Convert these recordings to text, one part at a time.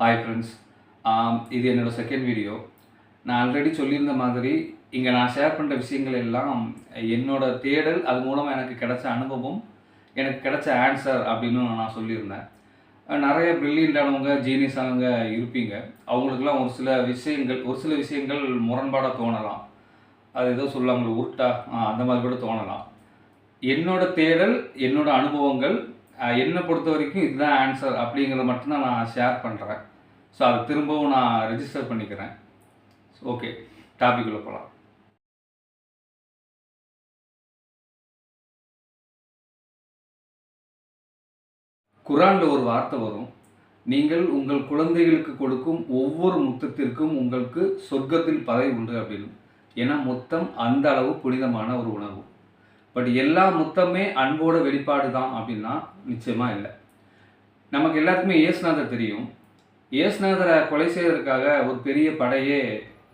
Hi friends இது என்னோட second video நான் ஆல்ரெடி சொல்லியிருந்த மாதிரி இங்கே நான் ஷேர் பண்ணுற விஷயங்கள் எல்லாம் என்னோட தேடல் அது மூலமாக எனக்கு கிடைச்ச அனுபவம் எனக்கு கிடைச்ச ஆன்சர் அப்படின்னு நான் சொல்லியிருந்தேன். நிறைய பிரில்லியண்டானவங்க ஜீனியஸானவங்க இருப்பீங்க. அவங்களுக்குலாம் ஒரு சில விஷயங்கள் ஒரு சில விஷயங்கள் முரண்பாடாக தோணலாம். அது ஏதோ சொல்லுவாங்க உருட்டா அந்த மாதிரி கூட தோணலாம். என்னோட தேடல் என்னோட அனுபவங்கள் என்னை பொறுத்த வரைக்கும் இதுதான் ஆன்சர் அப்படிங்கிறத மட்டும்தான் நான் ஷேர் பண்ணுறேன் ஸோ அதை திரும்பவும் நான் ரெஜிஸ்டர் பண்ணிக்கிறேன். ஓகே டாபிக் உள்ள போகலாம் குரானில் ஒரு வார்த்தை வரும். நீங்கள் உங்கள் குழந்தைகளுக்கு கொடுக்கும் ஒவ்வொரு முத்தத்திற்கும் உங்களுக்கு சொர்க்கத்தில் பதவி உண்டு அப்படின்னு. ஏன்னா மொத்தம் அந்த அளவு புனிதமான ஒரு உணவு. பட் எல்லா முத்தமே அன்போட வெளிப்பாடு தான் அப்படின்னா நிச்சயமாக இல்லை. நமக்கு எல்லாத்துக்குமே இயேசுநாதர் தெரியும். இயேசுநாதரை கொலை செய்வதற்காக ஒரு பெரிய படையே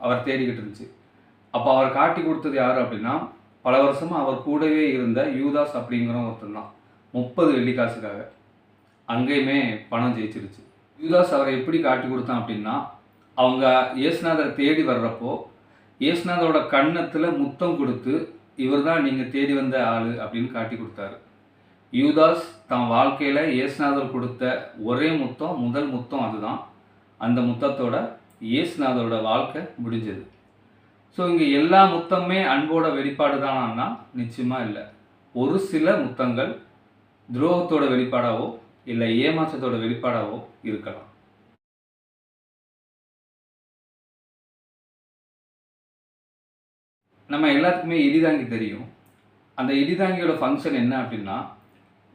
அவர் தேடிக்கிட்டு இருந்துச்சு. அப்போ அவர் காட்டி கொடுத்தது யார் அப்படின்னா பல வருஷமாக அவர் கூடவே இருந்த யூதாஸ் அப்படிங்கிற ஒருத்தர் தான். முப்பது வெள்ளிக்காசுக்காக. அங்கேயுமே பணம் ஜெயிச்சிருச்சு. யூதாஸ் அவரை எப்படி காட்டி கொடுத்தான் அப்படின்னா அவங்க இயேசுநாதரை தேடி வர்றப்போ இயேசுநாதரோட கன்னத்தில் முத்தம் கொடுத்து இவர் தான் நீங்கள் தேடி வந்த ஆள் அப்படின்னு காட்டி கொடுத்தாரு. யூதாஸ் தன் வாழ்க்கையில் இயேசுநாதர் கொடுத்த ஒரே முத்தம் முதல் முத்தம் அதுதான். அந்த முத்தத்தோட இயேசுநாதரோட வாழ்க்கை முடிஞ்சது. ஸோ இங்கே எல்லா முத்தமே அன்போட வெளிப்பாடு தானா நிச்சயமாக இல்லை. ஒரு சில முத்தங்கள் துரோகத்தோட வெளிப்பாடாவோ இல்லை ஏமாற்றத்தோட வெளிப்பாடாவோ இருக்கலாம். நம்ம எல்லாத்துக்குமே இடிதாங்கி தெரியும். அந்த இடிதாங்கியோட ஃபங்க்ஷன் என்ன அப்படின்னா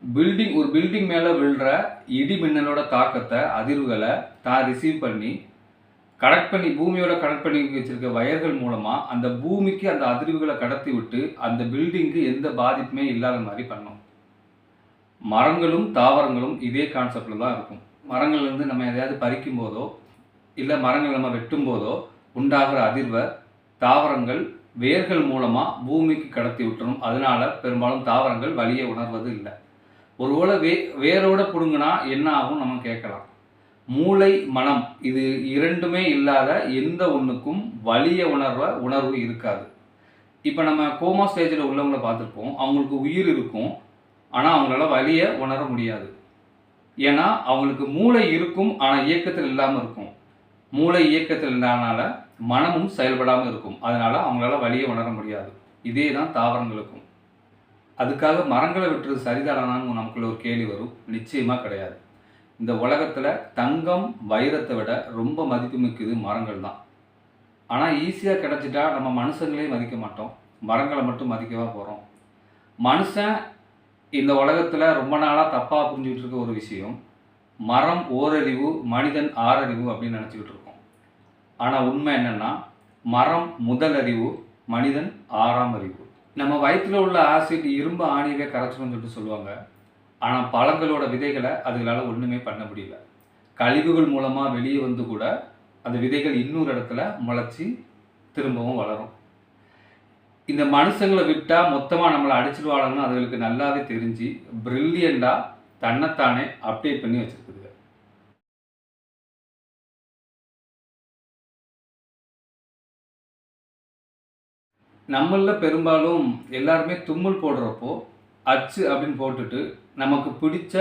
பில்டிங் ஒரு பில்டிங் மேலே விழுற இடி மின்னலோட தாக்கத்தை அதிர்வுகளை தான் ரிசீவ் பண்ணி கனெக்ட் பண்ணி பூமியோட கனெக்ட் பண்ணி வச்சிருக்க வயர்கள் மூலமாக அந்த பூமிக்கு அந்த அதிர்வுகளை கடத்தி விட்டு அந்த பில்டிங்க்கு எந்த பாதிப்புமே இல்லாத மாதிரி பண்ணும் மரங்களும் தாவரங்களும் இதே கான்செப்டில் தான் இருக்கும். மரங்கள்லேருந்து நம்ம எதையாவது பறிக்கும் போதோ இல்லை மரங்கள் நம்ம வெட்டும் போதோ உண்டாகிற அதிர்வை தாவரங்கள் வேர்கள் மூலமாக பூமிக்கு கடத்தி விட்டுரும் அதனால பெரும்பாலும் தாவரங்கள் வலியை உணர்வது இல்லை. ஒருவேளை வே வேரோட பிடுங்கினா என்ன ஆகும் நம்ம கேட்கலாம். மூளை மனம் இது இரண்டுமே இல்லாத எந்த ஒன்றுக்கும் வலிய உணர்வ உணர்வு இருக்காது. இப்போ நம்ம கோமா ஸ்டேஜில் உள்ளவங்களை பார்த்துருப்போம். அவங்களுக்கு உயிர் இருக்கும். ஆனால் அவங்களால வலியை உணர முடியாது. ஏன்னா அவங்களுக்கு மூளை இருக்கும் ஆனால் இயக்கத்தில் இல்லாமல் இருக்கும். மூளை இயக்கத்தில் இல்லாதனால மனமும் செயல்படாமல் இருக்கும். அதனால் அவங்களால வழியை உணர முடியாது. இதே தான் தாவரங்களுக்கும். அதுக்காக மரங்களை விட்டுறது சரிதானான்னு நமக்குள்ள ஒரு கேள்வி வரும். நிச்சயமாக கிடையாது. இந்த உலகத்தில் தங்கம் வைரத்தை விட ரொம்ப மதிப்பு மதிப்புமிக்கது மரங்கள் தான். ஆனால் ஈஸியாக கிடச்சிட்டா நம்ம மனுஷங்களே மதிக்க மாட்டோம். மரங்களை மட்டும் மதிக்கவா போகிறோம் மனுஷன் இந்த உலகத்தில் ரொம்ப நாளாக தப்பாக புரிஞ்சுக்கிட்டு இருக்க ஒரு விஷயம். மரம் ஓரறிவு மனிதன் ஆறறிவு அப்படின்னு நினச்சிக்கிட்டு இருக்கோம். ஆனால் உண்மை என்னென்னா மரம் முதல் அறிவு மனிதன் ஆறாம் அறிவு. நம்ம வயிற்றில் உள்ள ஆசிட் இரும்பு ஆணியவே கரைச்சிடும் சொல்லிட்டு சொல்லுவாங்க. ஆனால் பழங்களோட விதைகளை அதுகளால் ஒன்றுமே பண்ண முடியல. கழிவுகள் மூலமாக வெளியே வந்து கூட அந்த விதைகள் இன்னொரு இடத்துல முளைச்சி திரும்பவும் வளரும். இந்த மனுஷங்களை விட்டால் மொத்தமாக நம்மளை அடிச்சிடுவாங்கன்னு அதுகளுக்கு நல்லாவே தெரிஞ்சு ப்ரில்லியண்டாக தன்னைத்தானே அப்டேட் பண்ணி வச்சுருக்குதுங்க. நம்மளில் பெரும்பாலும் எல்லாருமே தும்மல் போடுறப்போ அச்சு அப்படின்னு போட்டுட்டு நமக்கு பிடிச்ச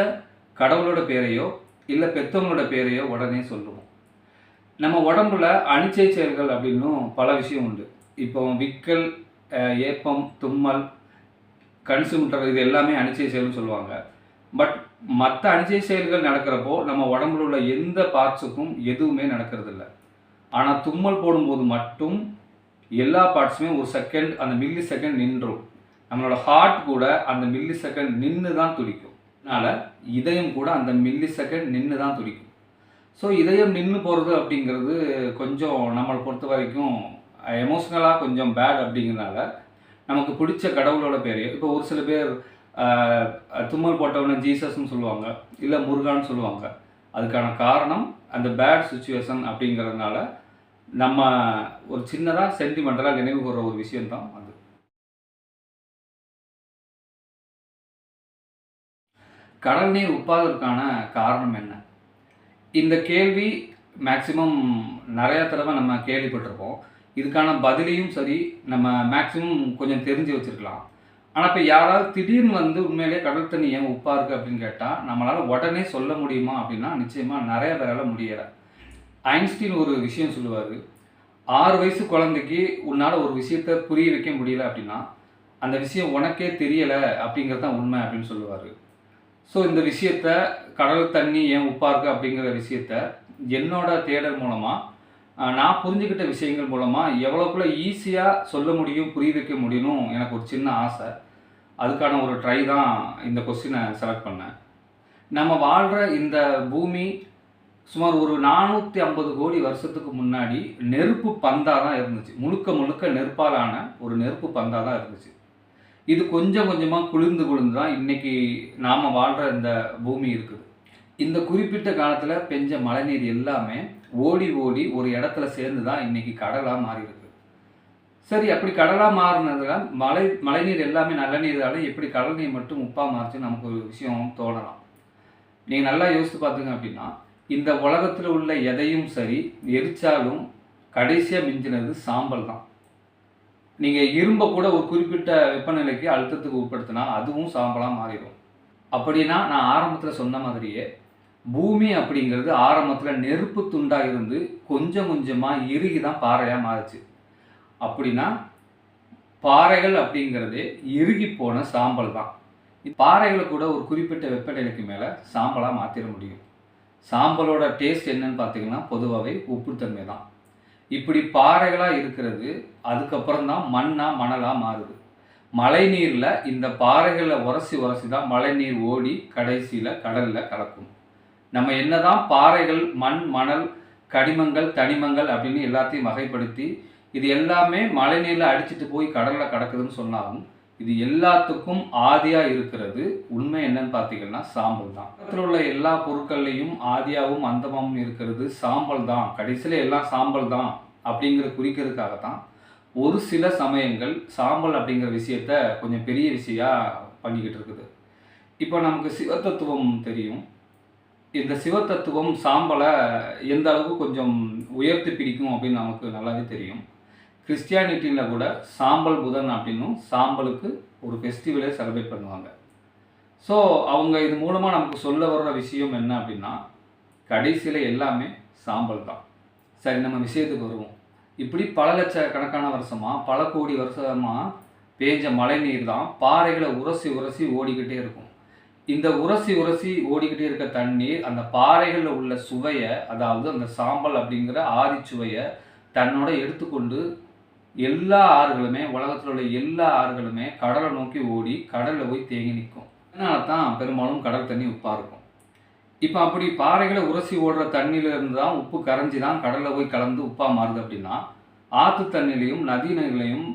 கடவுளோட பேரையோ இல்லை பெத்தவங்களோட பேரையோ உடனே சொல்லுவோம். நம்ம உடம்புல அனிச்சை செயல்கள் அப்படின்னும் பல விஷயம் உண்டு. இப்போ விக்கல் ஏப்பம் தும்மல் கண் இது எல்லாமே அனிச்சை செயல்னு சொல்லுவாங்க. பட் மற்ற அனிச்சை செயல்கள் நடக்கிறப்போ நம்ம உடம்புல உள்ள எந்த பார்ட்ஸுக்கும் எதுவுமே நடக்கிறது இல்லை ஆனால் தும்மல் போடும்போது மட்டும் எல்லா பார்ட்ஸுமே ஒரு செகண்ட் அந்த மில்லி செகண்ட் நின்றும். நம்மளோட ஹார்ட் கூட அந்த மில்லி செகண்ட் நின்று தான் துடிக்கும். அதனால் இதயம் கூட அந்த மில்லி செகண்ட் நின்று தான் துடிக்கும். ஸோ இதயம் நின்று போகிறது அப்படிங்கிறது கொஞ்சம் நம்மளை பொறுத்த வரைக்கும் எமோஷ்னலாக கொஞ்சம் பேட் அப்படிங்கிறனால நமக்கு பிடிச்ச கடவுளோட பேர். இப்போ ஒரு சில பேர் தும்மல் போட்டவன ஜீசஸ்ன்னு சொல்லுவாங்க இல்லை முருகான்னு சொல்லுவாங்க. அதுக்கான காரணம் அந்த பேட் சுச்சுவேஷன் அப்படிங்கிறதுனால நம்ம ஒரு சின்னதாக சென்டிமெண்டலாக நினைவு கூற ஒரு விஷயம்தான் அது. கடல் நீர் உப்பாததற்கான காரணம் என்ன? இந்த கேள்வி மேக்ஸிமம் நிறையா தடவை நம்ம கேள்விப்பட்டிருப்போம். இதுக்கான பதிலையும் சரி நம்ம மேக்ஸிமம் கொஞ்சம் தெரிஞ்சு வச்சுருக்கலாம். ஆனால் இப்போ யாராவது திடீர்னு வந்து உண்மையிலேயே கடல் தண்ணி ஏன் உப்பாக இருக்குது அப்படின்னு கேட்டால் நம்மளால் உடனே சொல்ல முடியுமா அப்படின்னா நிச்சயமாக நிறைய பேரால் முடியலை. ஐன்ஸ்டீன் ஒரு விஷயம் சொல்லுவார். ஆறு வயசு குழந்தைக்கு உன்னால் ஒரு விஷயத்த புரிய வைக்க முடியல அப்படின்னா அந்த விஷயம் உனக்கே தெரியலை அப்படிங்கிறது தான் உண்மை அப்படின்னு சொல்லுவார். ஸோ இந்த விஷயத்த கடல் தண்ணி ஏன் உப்பாக இருக்குது அப்படிங்கிற விஷயத்த என்னோட தேடல் மூலமாக நான் புரிஞ்சுக்கிட்ட விஷயங்கள் மூலமாக எவ்வளோக்குள்ள ஈஸியாக சொல்ல முடியும் புரிய வைக்க முடியணும் எனக்கு ஒரு சின்ன ஆசை. அதுக்கான ஒரு ட்ரை தான் இந்த கொஸ்டினை செலக்ட் பண்ணேன். நம்ம வாழ்கிற இந்த பூமி சுமார் ஒரு நானூற்றி ஐம்பது கோடி வருஷத்துக்கு முன்னாடி நெருப்பு பந்தாக தான் இருந்துச்சு. முழுக்க முழுக்க நெருப்பாலான ஒரு நெருப்பு பந்தாக தான் இருந்துச்சு. இது கொஞ்சம் கொஞ்சமாக குளிர்ந்து குளிர்ந்து தான் இன்றைக்கி நாம் வாழ்கிற இந்த பூமி இருக்குது. இந்த குறிப்பிட்ட காலத்தில் பெஞ்ச மழைநீர் எல்லாமே ஓடி ஓடி ஒரு இடத்துல சேர்ந்து தான் இன்றைக்கி கடலாக மாறி இருக்கு சரி அப்படி கடலாக மாறினதுல மழை மழைநீர் எல்லாமே நல்ல நீரால் எப்படி கடல் நீர் மட்டும் உப்பாக மாறுச்சுன்னு நமக்கு ஒரு விஷயம் தோணலாம். நீங்கள் நல்லா யோசித்து பார்த்துங்க அப்படின்னா இந்த உலகத்தில் உள்ள எதையும் சரி எரிச்சாலும் கடைசியாக மிஞ்சினது சாம்பல் தான். நீங்கள் இரும்பை கூட ஒரு குறிப்பிட்ட வெப்பநிலைக்கு அழுத்தத்துக்கு உட்படுத்தினா அதுவும் சாம்பலாக மாறிடும். அப்படின்னா நான் ஆரம்பத்தில் சொன்ன மாதிரியே பூமி அப்படிங்கிறது ஆரம்பத்தில் நெருப்பு துண்டாக இருந்து கொஞ்சம் கொஞ்சமாக இறுகி தான் பாறையாக மாறுச்சு. அப்படின்னா பாறைகள் அப்படிங்கிறது இறுகி போன சாம்பல் தான். பாறைகளை கூட ஒரு குறிப்பிட்ட வெப்பநிலைக்கு மேலே சாம்பலாக மாற்றிட முடியும். சாம்பலோட டேஸ்ட் என்னன்னு பார்த்தீங்கன்னா பொதுவாகவே உப்புத்தன்மை தான். இப்படி பாறைகளாக இருக்கிறது அதுக்கப்புறம் தான் மண்ணாக மணலாக மாறுது. மழை நீரில் இந்த பாறைகளை உரசி உரசி தான் மழை நீர் ஓடி கடைசியில் கடலில் கலக்கும். நம்ம என்னதான் பாறைகள் மண் மணல் கடிமங்கள் தனிமங்கள் அப்படின்னு எல்லாத்தையும் வகைப்படுத்தி இது எல்லாமே மழை நீரில் அடிச்சிட்டு போய் கடலில் கடக்குதுன்னு சொன்னாலும் இது எல்லாத்துக்கும் ஆதியாக இருக்கிறது. உண்மை என்னன்னு பார்த்தீங்கன்னா சாம்பல் தான். உலகத்தில் உள்ள எல்லா பொருட்கள்லையும் ஆதியாகவும் அந்தமாவும் இருக்கிறது. சாம்பல் தான். கடைசியில் எல்லாம் சாம்பல் தான் அப்படிங்கிற குறிக்கிறதுக்காக தான் ஒரு சில சமயங்கள் சாம்பல் அப்படிங்கிற விஷயத்த கொஞ்சம் பெரிய விஷயாக பண்ணிக்கிட்டு இருக்குது. இப்போ நமக்கு சிவத்தத்துவம் தெரியும். இந்த சிவத்தத்துவம் சாம்பலை எந்த அளவுக்கு கொஞ்சம் உயர்த்தி பிடிக்கும் அப்படின்னு நமக்கு நல்லாவே தெரியும். கிறிஸ்டியானிட்டியில் கூட சாம்பல் புதன் அப்படின்னும் சாம்பலுக்கு ஒரு ஃபெஸ்டிவலே செலிப்ரேட் பண்ணுவாங்க. ஸோ அவங்க இது மூலமாக நமக்கு சொல்ல வர்ற விஷயம் என்ன அப்படின்னா கடைசியில் எல்லாமே சாம்பல் தான். சரி நம்ம விஷயத்துக்கு வருவோம். இப்படி பல லட்ச கணக்கான வருஷமாக பல கோடி வருஷமாக பேஞ்ச மழை நீர் தான் பாறைகளை உரசி உரசி ஓடிக்கிட்டே இருக்கும். இந்த உரசி உரசி ஓடிக்கிட்டே இருக்க தண்ணீர் அந்த பாறைகளில் உள்ள சுவையை அதாவது அந்த சாம்பல் அப்படிங்கிற ஆதி சுவையை தன்னோட எடுத்துக்கொண்டு எல்லா ஆறுகளுமே உலகத்தில் உள்ள எல்லா ஆறுகளுமே கடலை நோக்கி ஓடி கடலில் போய் தேங்கி நிற்கும். அதனால தான் பெரும்பாலும் கடல் தண்ணி உப்பாக இருக்கும். இப்போ அப்படி பாறைகளை உரசி ஓடுற தண்ணியிலிருந்து தான் உப்பு கரைஞ்சி தான் கடலில் போய் கலந்து உப்பாக மாறுது அப்படின்னா ஆற்று தண்ணிலையும் நதி நீர்லையும்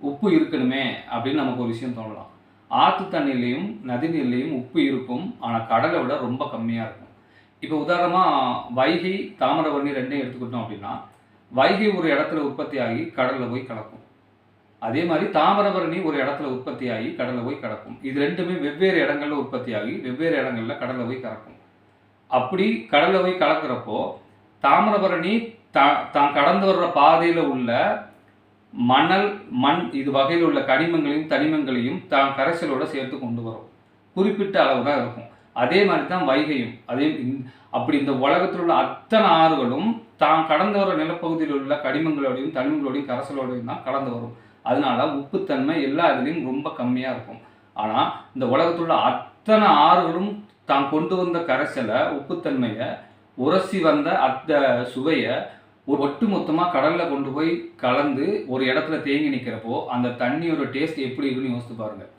உப்பு இருக்கணுமே அப்படின்னு நமக்கு ஒரு விஷயம் தோணலாம். ஆற்று தண்ணிலையும் நதி நீர்லையும் உப்பு இருக்கும் ஆனால் கடலை விட ரொம்ப கம்மியாக இருக்கும். இப்போ உதாரணமாக வைகை தாமிரபரணி ரெண்டையும் எடுத்துக்கிட்டோம் அப்படின்னா வைகை ஒரு இடத்துல உற்பத்தி ஆகி கடலில் போய் கலக்கும் அதே மாதிரி தாமிரபரணி ஒரு இடத்துல உற்பத்தி ஆகி கடலில் போய் கிடக்கும். இது ரெண்டுமே வெவ்வேறு இடங்களில் உற்பத்தி ஆகி வெவ்வேறு இடங்களில் கடலில் போய் கலக்கும் அப்படி கடலில் போய் கலக்கிறப்போ தாமிரபரணி தா தான் கடந்து வர்ற பாதையில் உள்ள மணல் மண் இது வகையில் உள்ள கனிமங்களையும் தனிமங்களையும் தான் கரைசலோட சேர்த்து கொண்டு வரும். குறிப்பிட்ட அளவு தான் இருக்கும். அதே மாதிரி தான் வைகையும். அதே அப்படி இந்த உலகத்தில் உள்ள அத்தனை ஆறுகளும் தான் கடந்து வர நிலப்பகுதியில் உள்ள கனிமங்களோடையும் தனிமங்களோடையும் கரைசலோடையும் தான் கடந்து வரும். அதனால உப்புத்தன்மை எல்லா இதுலேயும் ரொம்ப கம்மியாக இருக்கும். ஆனால் இந்த உலகத்தில் உள்ள அத்தனை ஆறுகளும் தான் கொண்டு வந்த கரைசலை உப்புத்தன்மையை உரசி வந்த அந்த சுவையை ஒரு ஒட்டு மொத்தமாக கடலில் கொண்டு போய் கலந்து ஒரு இடத்துல தேங்கி நிற்கிறப்போ அந்த தண்ணியோட டேஸ்ட் எப்படி இருக்குன்னு யோசித்து பாருங்கள்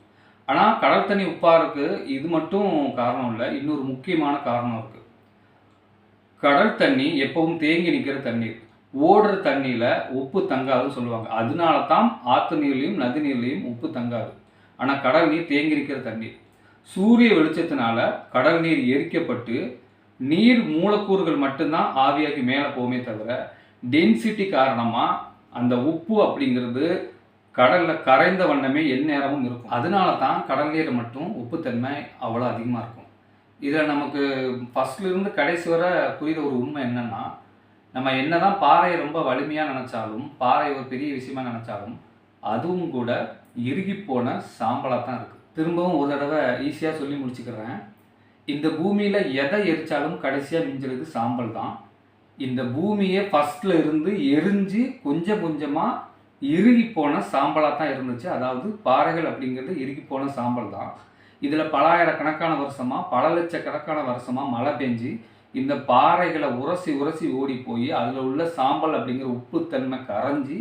ஆனால் கடல் தண்ணி உப்பாக இருக்குது இது மட்டும் காரணம் இல்லை. இன்னொரு முக்கியமான காரணம் இருக்குது கடல் தண்ணி எப்பவும் தேங்கி நிற்கிற தண்ணீர் ஓடுற தண்ணியில் உப்பு தங்காதுன்னு சொல்லுவாங்க. அதனால தான் ஆற்று நீர்லையும் நதி நீர்லையும் உப்பு தங்காது. ஆனால் கடல் நீர் தேங்கி நிற்கிற தண்ணீர் சூரிய வெளிச்சத்தினால கடல் நீர் எரிக்கப்பட்டு நீர் மூலக்கூறுகள் மட்டும்தான் ஆவியாகி மேலே போகுமே தவிர டென்சிட்டி காரணமாக அந்த உப்பு அப்படிங்கிறது கடலில் கரைந்த வண்ணமே எந்நேரமும் இருக்கும். அதனால தான் கடல் நீர் மட்டும் உப்புத்தன்மை அவ்வளோ அதிகமாக இருக்கும். இதில் நமக்கு ஃபஸ்ட்லேருந்து கடைசி வரை புரியுற ஒரு உண்மை என்னென்னா நம்ம என்ன தான் பாறையை ரொம்ப வலிமையாக நினச்சாலும் பாறை ஒரு பெரிய விஷயமா நினச்சாலும் அதுவும் கூட இறுகி போன சாம்பலாக தான் இருக்குது திரும்பவும் ஒரு தடவை ஈஸியாக சொல்லி முடிச்சுக்கிறேன். இந்த பூமியில் எதை எரிச்சாலும் கடைசியாக மிஞ்சிறது சாம்பல் தான். இந்த பூமியே ஃபஸ்ட்டில் இருந்து எரிஞ்சு கொஞ்சம் கொஞ்சமாக இறுகி போன சாம்பலாக தான் இருந்துச்சு. அதாவது பாறைகள் அப்படிங்கிறது இறுகி போன சாம்பல் தான். இதில் பலாயிரக்கணக்கான வருஷமாக பல லட்சக்கணக்கான வருஷமாக மழை பெஞ்சு இந்த பாறைகளை உரசி உரசி ஓடி போய் அதில் உள்ள சாம்பல் அப்படிங்கிற உப்புத்தன்மை கரைஞ்சி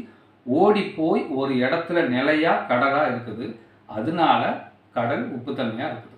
ஓடி போய் ஒரு இடத்துல நிலையாக கடலாக இருக்குது. அதனால கடல் உப்புத்தன்மையாக இருக்குது.